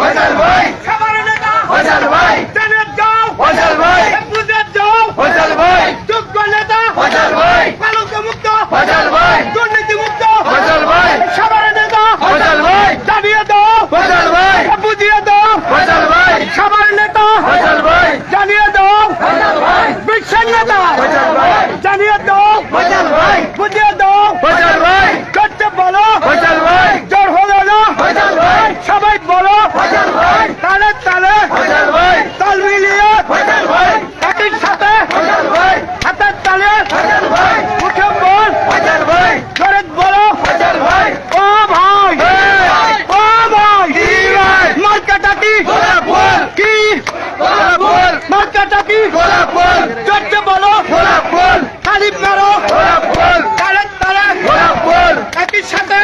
ফয়সাল ভাই সবার নেতা ফয়সাল ভাই জনাব যাও ফয়সাল ভাই বুঝে নেতা ফয়সাল ভাই পালক মুক্ত ফয়সাল ভাই দুর্নীতি মুক্ত ফয়সাল ভাই সবার নেতা ফয়সাল ভাই জানিয়ে দাও ফয়সাল ভাই বুঝিয়ে দাও ফয়সাল ভাই সবার নেতা ফয়সাল ভাই জানিয়ে দাও ফয়সাল ভাই বিশ্বের নেতা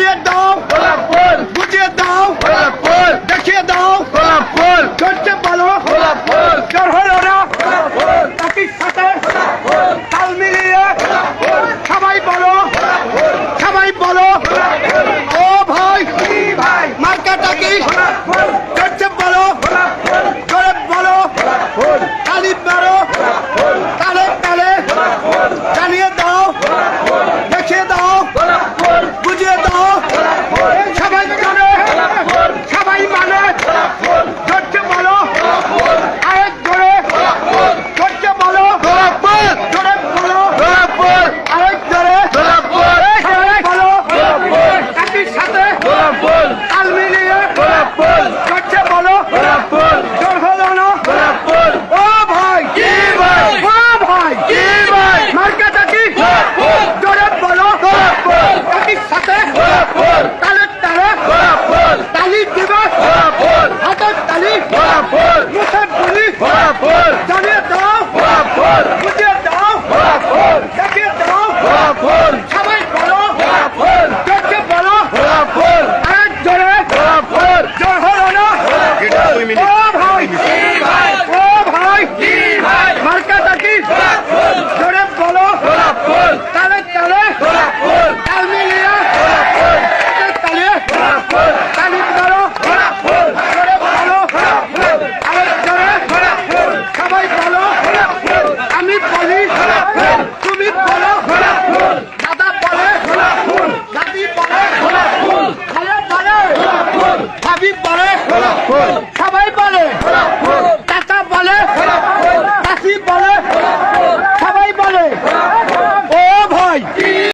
mulher dá!